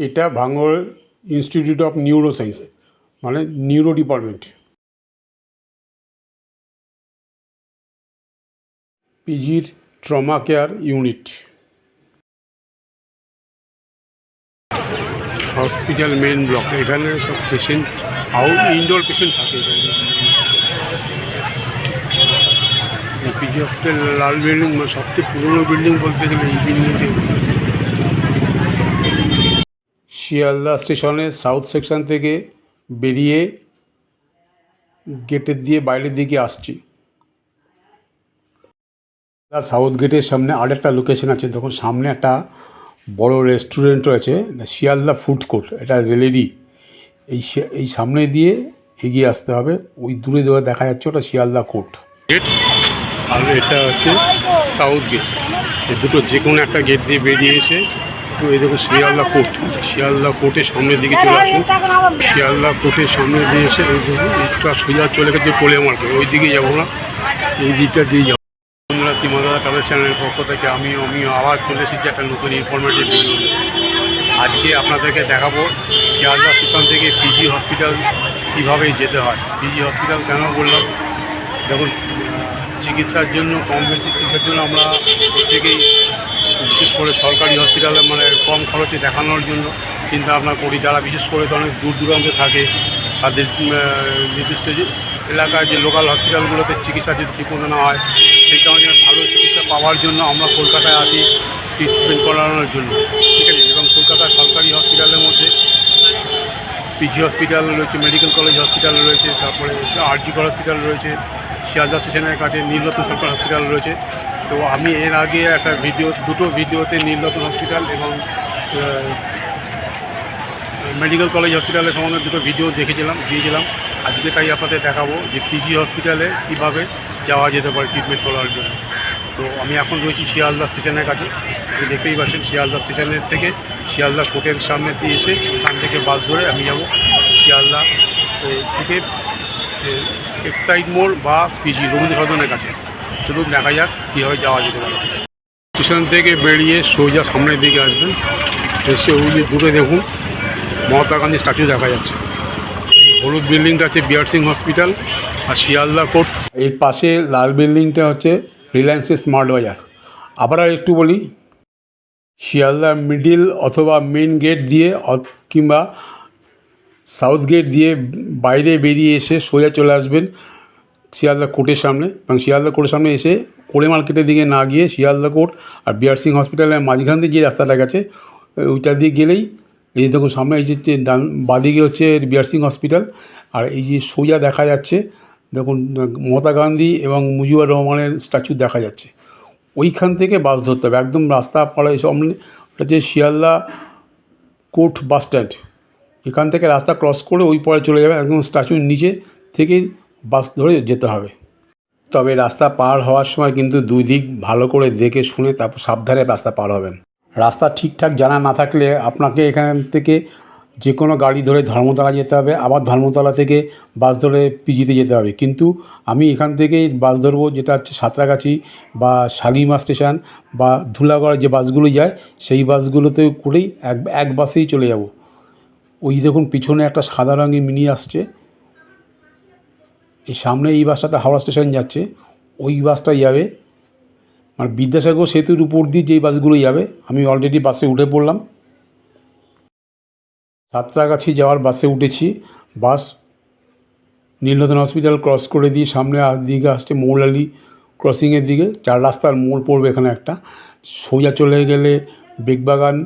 এটা ভাঙড় institute of neuro science মানে neuro department পিজির trauma care unit hospital main block এখানে সব পেশেন্ট আউট ইনডোর পেশেন্ট থাকে পিজি হসপিটাল লাল বিল্ডিং সবচেয়ে পুরনো বিল্ডিং বলতে গেলে এই বিল্ডিংটি শিয়ালদা স্টেশনের সাউথ সেকশন থেকে বেরিয়ে গেটের দিয়ে বাইরের দিকে আসছি। সাউথ গেটের সামনে আরেকটা লোকেশন আছে। তখন সামনে একটা বড় রেস্টুরেন্ট রয়েছে শিয়ালদা ফুড কোর্ট এটা রেলেরই এই এই সামনে দিয়ে এগিয়ে আসতে হবে। ওই দূরে দূরে দেখা যাচ্ছে ওটা শিয়ালদা কোর্ট গেট আর এটা হচ্ছে সাউথ গেট এই দুটো যে কোনো একটা গেট দিয়ে বেরিয়ে এসে তো এই দেখুন শিয়ালদা কোর্ট, শিয়ালদা কোর্টের সামনের দিকে চলে আসুন। শিয়ালদা কোর্টের সামনে দিয়ে এসে এই দেখুন একটা সোজা চলে গেছে কোলে মার্কেট ওই দিকে যাব না এই দিকটা দিয়ে যাব। আমরা সীমাদা ট্রাভেল চ্যানেলের পক্ষ থেকে আমি আমি আবার চলে এসেছি একটা নতুন ইনফরমেটিভ ভিডিও আজকে আপনাদেরকে দেখাবো শিয়ালদা স্টেশন থেকে পিজি হসপিটাল কীভাবে যেতে হয়। পিজি হসপিটাল কেন বললাম? দেখুন চিকিৎসার জন্য, কম বেশি চিকিৎসার জন্য আমরা প্রত্যেকেই বিশেষ করে সরকারি হসপিটালে মানে কম খরচে দেখানোর জন্য চিন্তা ভাবনা করি। যারা বিশেষ করে তো অনেক দূর দূরান্তে থাকে, তাদের নির্দিষ্ট যে এলাকায় যে লোকাল হসপিটালগুলোতে চিকিৎসা যদি ঠিক মতো না হয়, সেই কারণে ভালো চিকিৎসা পাওয়ার জন্য আমরা কলকাতায় আসি ট্রিটমেন্ট করানোর জন্য। ঠিক আছে? এবং কলকাতার সরকারি হসপিটালের মধ্যে পিজি হসপিটাল রয়েছে মেডিকেল কলেজ হসপিটাল রয়েছে, তারপরে আরজিকর হসপিটাল রয়েছে, শিয়ালদা স্টেশনের কাছে, নীলরত্ন সরকার হসপিটাল রয়েছে। তো আমি এর আগে একটা ভিডিও, দুটো ভিডিওতে নীলরত্ন হসপিটাল এবং মেডিকেল কলেজ হসপিটালের সম্বন্ধে দুটো ভিডিও দেখেছিলাম, দিয়েছিলাম। আজকে তাই আপনাদের দেখাবো যে পিজি হসপিটালে কীভাবে যাওয়া যেতে পারে ট্রিটমেন্ট করার জন্য। তো আমি এখন রয়েছি শিয়ালদা স্টেশনের কাছে। আপনি দেখতেই পাচ্ছেন শিয়ালদা স্টেশনের থেকে শিয়ালদা কোর্টের সামনে দিয়ে এসে ওখান থেকে বাস ধরে আমি যাব শিয়ালদা থেকে এক্সাইড মোড় বা পিজি রবীন্দ্র সদনের কাছে। চলুন দেখা যাক কীভাবে যাওয়া যেতে পারে। স্টেশন থেকে বেরিয়ে সোজা সামনের দিকে আসবেন। এসে যে দূরে দেখুন, মহাত্মা গান্ধী স্ট্যাচু দেখা যাচ্ছে। হলুদ বিল্ডিংটা আছে বিআর সিং হসপিটাল আর শিয়ালদা কোর্ট। এর পাশে লাল বিল্ডিংটা হচ্ছে রিলায়েন্সের স্মার্ট বাজার। আবার একটু বলি, শিয়ালদা মিডিল অথবা মেন গেট দিয়ে কিংবা সাউথ গেট দিয়ে বাইরে বেরিয়ে এসে সোজা চলে আসবেন শিয়ালদা কোর্টের সামনে এবং শিয়ালদা কোর্টের সামনে এসে কোড়ে মার্কেটের দিকে না গিয়ে শিয়ালদা কোর্ট আর বিআর সিং হসপিটালের মাঝখান দিয়ে যে রাস্তাটা গেছে, ওইটা দিয়ে গেলেই এই দেখুন সামনে এই যে ডান, বাদিকে হচ্ছে বিআর সিং হসপিটাল আর এই যে সোজা দেখা যাচ্ছে, দেখুন মমতা গান্ধী এবং মুজিবুর রহমানের স্ট্যাচু দেখা যাচ্ছে। ওইখান থেকে বাস ধরতে হবে, একদম রাস্তা পাড়া সামনে ওটা হচ্ছে শিয়ালদা কোর্ট বাস স্ট্যান্ড। এখান থেকে রাস্তা ক্রস করে ওই পরে চলে যাবে, একদম স্ট্যাচুর নিচে থেকেই বাস ধরে যেতে হবে। তবে রাস্তা পার হওয়ার সময় কিন্তু দুই দিক ভালো করে দেখে শুনে তারপর সাবধানে রাস্তা পার হবেন। রাস্তা ঠিকঠাক জানা না থাকলে আপনাকে এখান থেকে যে কোনো গাড়ি ধরে ধর্মতলা যেতে হবে, আবার ধর্মতলা থেকে বাস ধরে পিজিতে যেতে হবে। কিন্তু আমি এখান থেকেই বাস ধরবো যেটা হচ্ছে সাঁতরাগাছি বা শালিমা স্টেশন বা ধুলাগড় যে বাসগুলো যায়, সেই বাসগুলোতে করেই এক এক বাসেই চলে যাব। ওই দেখুন পিছনে একটা সাদা রঙের মিনি আসছে। এই সামনে এই বাসটাতে হাওড়া স্টেশন যাচ্ছে, ওই বাসটা যাবে। মানে বিদ্যাসাগর সেতুর উপর দিয়ে যেই বাসগুলো যাবে, আমি অলরেডি বাসে উঠে পড়লাম। সাঁতরাগাছি যাওয়ার বাসে উঠেছি। বাস নীলনতন হসপিটাল ক্রস করে দিয়ে সামনে দিকে আসছে মৌলালি ক্রসিংয়ের দিকে। চার রাস্তার মোড় পড়বে এখানে একটা। সোজা চলে গেলে বেগবাগান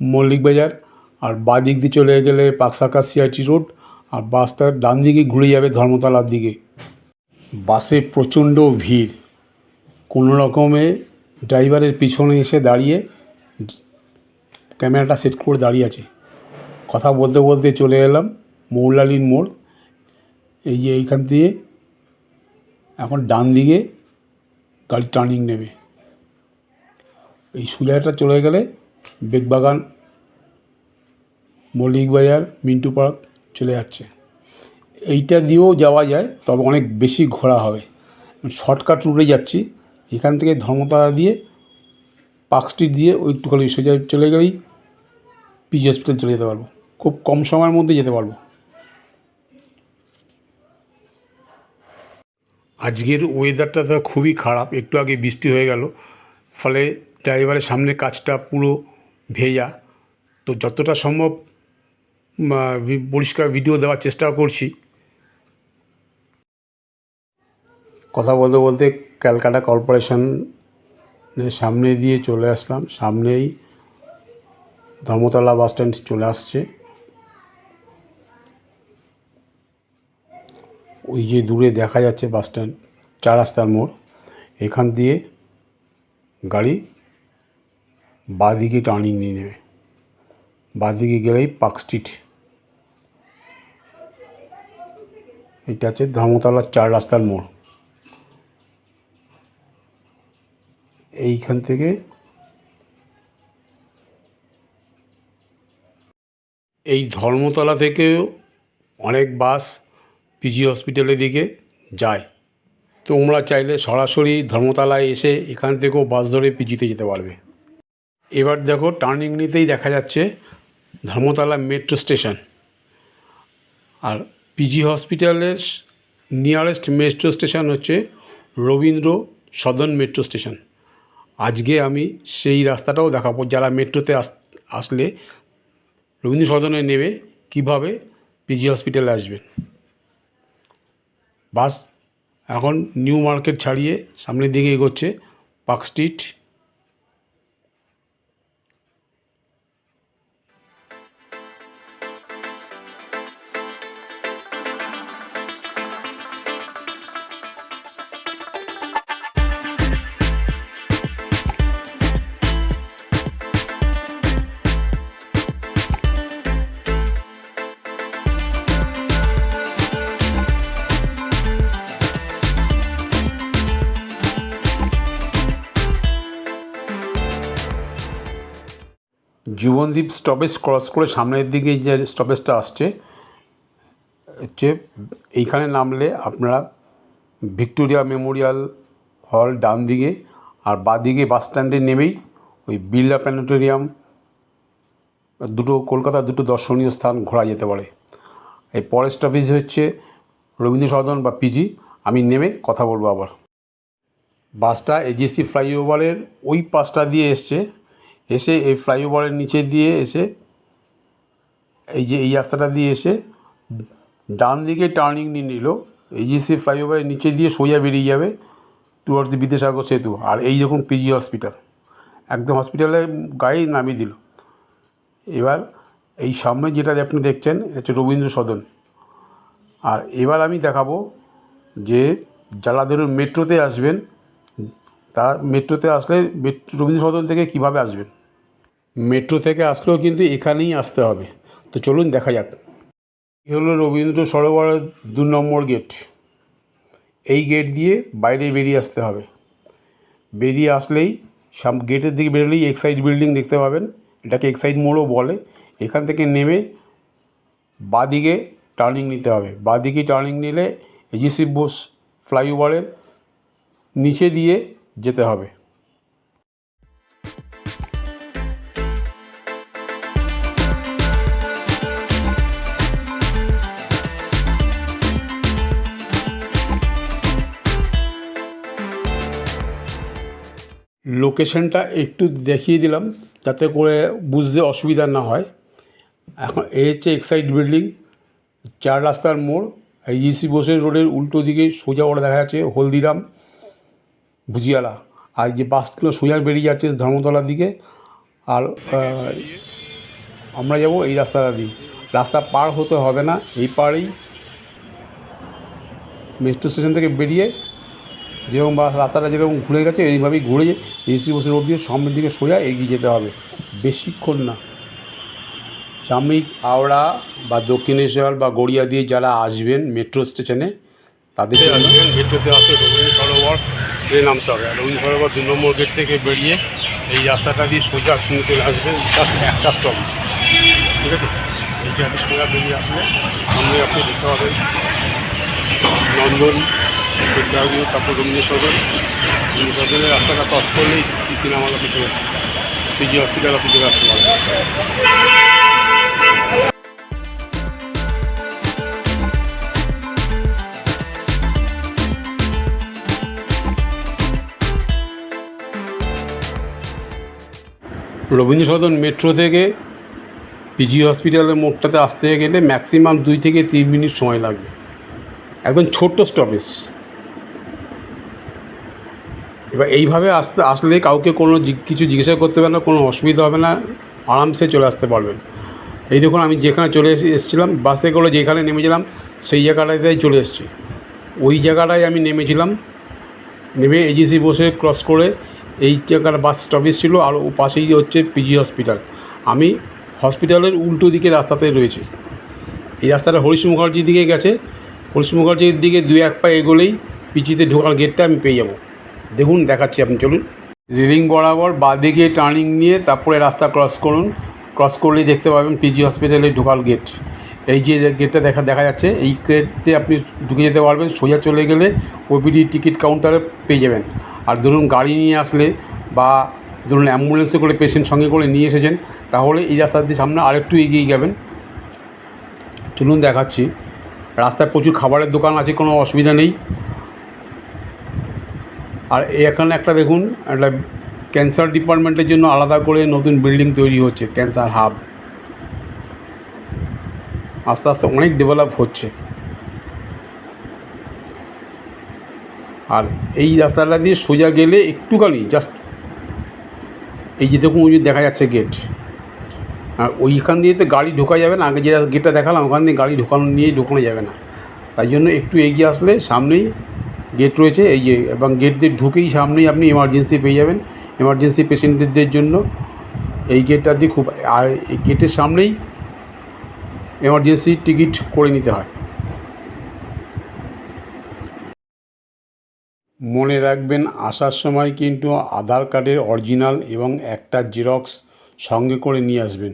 মল্লিক বাজার আর বাঁ দিক দিয়ে চলে গেলে পাকসাকা সিআইটি রোড আর বাসটার ডান দিকে ঘুরে যাবে ধর্মতলার দিকে। বাসে প্রচণ্ড ভিড়। কোনো রকমে ড্রাইভারের পিছনে এসে দাঁড়িয়ে ক্যামেরাটা সেট করে দাঁড়িয়ে আছে। কথা বলতে বলতে চলে এলাম মৌলালির মোড়। এই যে এইখান দিয়ে এখন ডান দিকে গাড়ি টার্নিং নেবে এই সুজাটা চলে গেলে বেগবাগান মল্লিক বাজার মিন্টু পার্ক চলে যাচ্ছে। এইটা দিয়েও যাওয়া যায়, তবে অনেক বেশি ঘোরা হবে। শর্টকাট রুটে যাচ্ছি, এখান থেকে ধর্মতলা দিয়ে, পার্ক স্ট্রিট দিয়ে ওই একটুখানি সোজা চলে গেলেই পিজি হসপিটাল চলে যেতে পারব। খুব কম সময়ের মধ্যে যেতে পারব। আজকের ওয়েদারটা তো খুবই খারাপ, একটু আগে বৃষ্টি হয়ে গেল, ফলে ড্রাইভারের সামনের কাজটা পুরো ভেজা। তো যতটা সম্ভব পরিষ্কার ভিডিও দেওয়ার চেষ্টা করছি। কথা বলতে বলতে ক্যালকাটা কর্পোরেশনের সামনে দিয়ে চলে আসলাম। সামনেই ধর্মতলা বাস স্ট্যান্ড চলে আসছে। ওই যে দূরে দেখা যাচ্ছে বাস স্ট্যান্ড, চার রাস্তার মোড়। এখান দিয়ে গাড়ি বাঁদিকে টার্নিং নিয়ে নেবে। বাঁদিকে গেলেই পার্ক স্ট্রিট। এটা হচ্ছে ধর্মতলার চার রাস্তার মোড়। এইখান থেকে এই ধর্মতলা থেকেও অনেক বাস পিজি হসপিটালের দিকে যায়। তোমরা চাইলে সরাসরি ধর্মতলায় এসে এখান থেকেও বাস ধরে পিজিতে যেতে পারবে। এবার দেখো টার্নিং নিতেই দেখা যাচ্ছে ধর্মতলা মেট্রো স্টেশন আর পিজি হসপিটালের নিয়ারেস্ট মেট্রো স্টেশন হচ্ছে রবীন্দ্র সদন মেট্রো স্টেশন আজকে আমি সেই রাস্তাটাও দেখাবো, যারা মেট্রোতে আস, আসলে রবীন্দ্র সদনে নেমে কীভাবে পিজি হসপিটালে আসবেন। বাস এখন নিউ মার্কেট ছাড়িয়ে সামনের দিকে এগোচ্ছে Park Street Jibandeep stoppage cross করে সামনের দিকে যে স্টপেজটা আসছে, হচ্ছে এইখানে নামলে আপনারা ভিক্টোরিয়া মেমোরিয়াল হল ডান দিকে আর বাঁ দিকে বাস স্ট্যান্ডে নেমেই ওই বিড়লা প্ল্যানেটোরিয়াম দুটো, কলকাতার দুটো দর্শনীয় স্থান ঘোরা যেতে পারে। এই ফরেস্ট অফিস হচ্ছে রবীন্দ্র সদন বা পিজি আমি নেমে কথা বলব আবার। বাসটা এজিসি ফ্লাইওভারের ওই পাশটা দিয়ে এসছে। এসে এই ফ্লাইওভারের নিচে দিয়ে এসে এই যে এই রাস্তাটা দিয়ে এসে ডান দিকে টার্নিং নিয়ে নিল। এজিসি ফ্লাইওভারের নিচে দিয়ে সোজা বেরিয়ে যাবে টুয়ার্ডস দি বিদ্যাসাগর সেতু। আর এই দেখুন পিজি হসপিটাল একদম হসপিটালে গায়েই নামিয়ে দিল। এবার এই সামনে যেটা আপনি দেখছেন, এটা হচ্ছে রবীন্দ্র সদন। আর এবার আমি দেখাবো যে যারা ধরুন মেট্রোতে আসবেন তা মেট্রোতে আসলে রবীন্দ্র সদন থেকে কীভাবে আসবেন? মেট্রো থেকে আসলেও কিন্তু এখানেই আসতে হবে। তো চলুন দেখা যাক। এই হলো রবীন্দ্র সরোবরের দু নম্বর গেট এই গেট দিয়ে বাইরে বেরিয়ে আসতে হবে। বেরিয়ে আসলেই সাম গেটের দিকে বেরোলেই এক্সাইড বিল্ডিং দেখতে পাবেন। এটাকে এক্সাইড মোড়ও বলে। এখান থেকে নেমে বাদিকে টার্নিং নিতে হবে। বাদিকে টার্নিং নিলে এজিসি বোস ফ্লাইওভারের নিচে দিয়ে যেতে হবে। লোকেশনটা একটু দেখিয়ে দিলাম, যাতে করে বুঝতে অসুবিধা না হয়। এখন এই হচ্ছে এক্সাইড বিল্ডিং, চার রাস্তার মোড়। ইসি বোসের রোডের উল্টো দিকে সোজা ওরা দেখা যাচ্ছে হলদিরাম। ভুজিয়ালা। আর যে বাসগুলো সোজা বেরিয়ে যাচ্ছে ধর্মতলার দিকে আর আমরা যাব এই রাস্তাটা দিয়ে। রাস্তা পার হতে হবে না এই পারেই মেট্রো স্টেশন থেকে বেরিয়ে যেরকম বা রাস্তাটা যেরকম ঘুরে গেছে এইভাবেই ঘুরে এসি বসে রোড দিয়ে সামনের দিকে সোজা এগিয়ে যেতে হবে। বেশিক্ষণ না। সাময়িক হাওড়া বা দক্ষিণেশ্বর বা গড়িয়া দিয়ে যারা আসবেন মেট্রো স্টেশনে তাদের মেট্রোতে রবীন্দ্র সরোবর দিয়ে নামতে হবে। আর রবীন্দ্র সরোবর দু নম্বর গেট থেকে বেরিয়ে এই রাস্তাটা দিয়ে সোজা শুনে চলে আসবেন একটা স্টপেজ ঠিক আছে? এই যে আপনি সোজা বেরিয়ে আসলে সামনে আপনি দেখতে পাবেন নন্দন দেখতে তারপর রবীন্দ্র সদন রবীন্দ্র সদনের রাস্তাটা ক্রস করলেই সিনেমা পিছনে পিজি হসপিটাল অফিসে আসতে পারবে রবীন্দ্র সদন মেট্রো থেকে পিজি হসপিটালের মোড়টাতে আসতে গেলে ম্যাক্সিমাম দুই থেকে তিন মিনিট সময় লাগবে। একদম ছোট্ট স্টপেজ। এবার এইভাবে আসতে, আসলে কাউকে কোনো কিছু জিজ্ঞাসা করতে হবে না, কোনো অসুবিধা হবে না, আরামসে চলে আসতে পারবেন। এই দেখুন আমি যেখানে চলে এসে, এসেছিলাম, বাস করে যেখানে নেমেছিলাম, সেই জায়গাটাতেই চলে এসেছি। ওই জায়গাটায় আমি নেমেছিলাম, নেমে এজিসি বসে ক্রস করে এই জায়গার বাস স্টপেজ ছিল আর ও পাশেই হচ্ছে পিজি হসপিটাল আমি হসপিটালের উল্টো দিকে রাস্তাতে রয়েছি। এই রাস্তাটা হরিশ মুখার্জির দিকে গেছে। হরিশ মুখার্জির দিকে দুই এক পা এগোলেই পিজিতে ঢোকার গেটটা আমি পেয়ে যাব। দেখুন, দেখাচ্ছি আপনি, চলুন। রেলিং বরাবর বাঁদিকে টার্নিং নিয়ে তারপরে রাস্তা ক্রস করুন। ক্রস করলেই দেখতে পাবেন পিজি হসপিটালে ঢোকার গেট এই যে গেটটা দেখা দেখা যাচ্ছে, এই গেটে আপনি ঢুকে যেতে পারবেন। সোজা চলে গেলে ওপিডি টিকিট কাউন্টারে পেয়ে যাবেন। আর ধরুন গাড়ি নিয়ে আসলে বা ধরুন অ্যাম্বুলেন্সে করে পেশেন্ট সঙ্গে করে নিয়ে এসেছেন, তাহলে এই রাস্তা দিয়ে সামনে আরেকটু এগিয়ে যাবেন। চলুন দেখাচ্ছি, রাস্তায় প্রচুর খাবারের দোকান আছে, কোনো অসুবিধা নেই। আর এখানে একটা দেখুন, একটা ক্যান্সার ডিপার্টমেন্টের জন্য আলাদা করে নতুন বিল্ডিং তৈরি হচ্ছে ক্যান্সার হাব আস্তে আস্তে অনেক ডেভেলপ হচ্ছে। আর এই রাস্তাটা দিয়ে সোজা গেলে একটুখানি জাস্ট এই যে দেখুন, ওই দেখা যাচ্ছে গেট আর ওইখান দিয়ে তো গাড়ি ঢোকা যাবে না, আগে যে গেটটা দেখালাম, ওখান দিয়ে গাড়ি ঢোকানো নিয়ে ঢোকানো যাবে না। তাই জন্য একটু এগিয়ে আসলে সামনেই গেট রয়েছে, এই যে, এবং গেট দিয়ে ঢুকেই সামনেই আপনি এমার্জেন্সি পেয়ে যাবেন এমার্জেন্সি পেশেন্টদের জন্য। এই গেটটা দিয়ে খুব, আর এই গেটের সামনেই এমার্জেন্সি টিকিট করে নিতে হয়। মনে রাখবেন, আসার সময় কিন্তু আধার কার্ডের অরিজিনাল এবং একটা জেরক্স সঙ্গে করে নিয়ে আসবেন।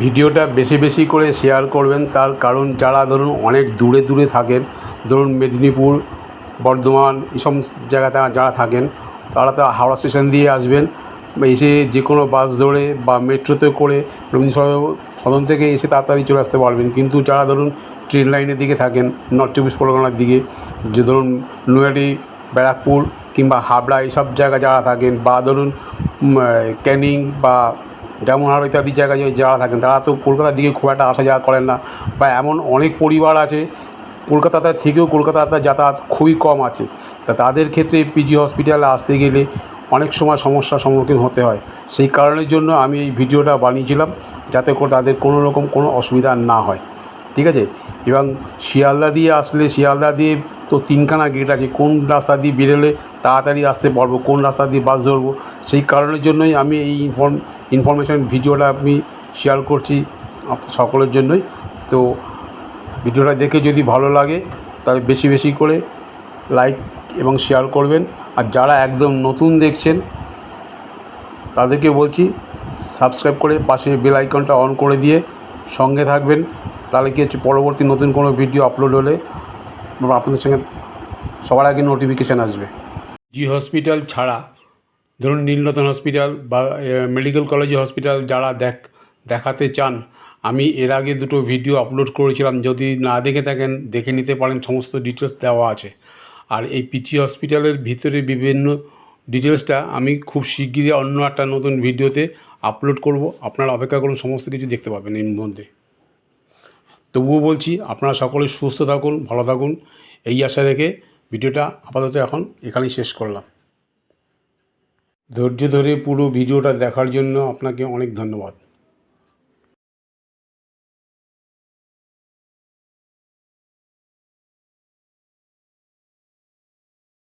ভিডিওটা বেশি বেশি করে শেয়ার করবেন, তার কারণ যারা ধরুন অনেক দূরে দূরে থাকেন, ধরুন মেদিনীপুর, বর্ধমান এইসব জায়গাতে যারা থাকেন, তারা তো হাওড়া স্টেশন দিয়ে আসবেন, বা এসে যে কোনো বাস ধরে বা মেট্রোতে করে রবীন্দ্র সদন থেকে এসে তাড়াতাড়ি চলে আসতে পারবেন। কিন্তু যারা ধরুন ট্রেন লাইনের দিকে থাকেন, নর্থ চব্বিশ পরগনার দিকে। যে ধরুন নৈহাটি, ব্যারাকপুর কিংবা হাবড়া এইসব জায়গা যারা থাকেন বা ধরুন ক্যানিং বা যেমনহাট ইত্যাদি জায়গায় যারা থাকেন, তারা তো কলকাতার দিকে খুব একটা আসা যাওয়া করেন না বা এমন অনেক পরিবার আছে, কলকাতাতে থেকেও কলকাতাতে যাতায়াত খুবই কম আছে। তা তাদের ক্ষেত্রে পিজি হসপিটালে আসতে গেলে অনেক সময় সমস্যার সম্মুখীন হতে হয়। সেই কারণের জন্য আমি এই ভিডিওটা বানিয়েছিলাম, যাতে করে তাদের কোনো রকম কোনো অসুবিধা না হয়। ঠিক আছে? এবং শিয়ালদা দিয়ে আসলে, শিয়ালদা দিয়ে তো তিনখানা গেট আছে। কোন রাস্তা দিয়ে বেরোলে তাড়াতাড়ি আসতে পারব? কোন রাস্তা দিয়ে বাস ধরবো? সেই কারণের জন্যই আমি এই ইনফর্ম ইনফরমেশান ভিডিওটা আমি শেয়ার করছি সকলের জন্যই। তো ভিডিওটা দেখে যদি ভালো লাগে, তাহলে বেশি বেশি করে লাইক এবং শেয়ার করবেন। আর যারা একদম নতুন দেখছেন, তাদেরকে বলছি সাবস্ক্রাইব করে পাশে বেল আইকনটা অন করে দিয়ে সঙ্গে থাকবেন। তাহলে কি হচ্ছে, পরবর্তী নতুন কোনো ভিডিও আপলোড হলে আপনাদের সঙ্গে সবার আগে নোটিফিকেশান আসবে। জি হসপিটাল ছাড়া, ধরুন নীলরতন হসপিটাল বা মেডিকেল কলেজ হসপিটাল যারা দেখ, দেখাতে চান, আমি এর আগে দুটো ভিডিও আপলোড করেছিলাম। যদি না দেখে থাকেন, দেখে নিতে পারেন, সমস্ত ডিটেলস দেওয়া আছে। আর এই পিচি হসপিটালের ভিতরে বিভিন্ন ডিটেলসটা আমি খুব শিগগিরই অন্য একটা নতুন ভিডিওতে আপলোড করব। আপনারা অপেক্ষা করুন, সমস্ত কিছু দেখতে পাবেন এর মধ্যে। তবুও বলছি, আপনারা সকলে সুস্থ থাকুন, ভালো থাকুন। এই আশা রেখে ভিডিওটা আপাতত এখন এখানেই শেষ করলাম। ধৈর্য ধরে পুরো ভিডিওটা দেখার জন্য আপনাকে অনেক ধন্যবাদ।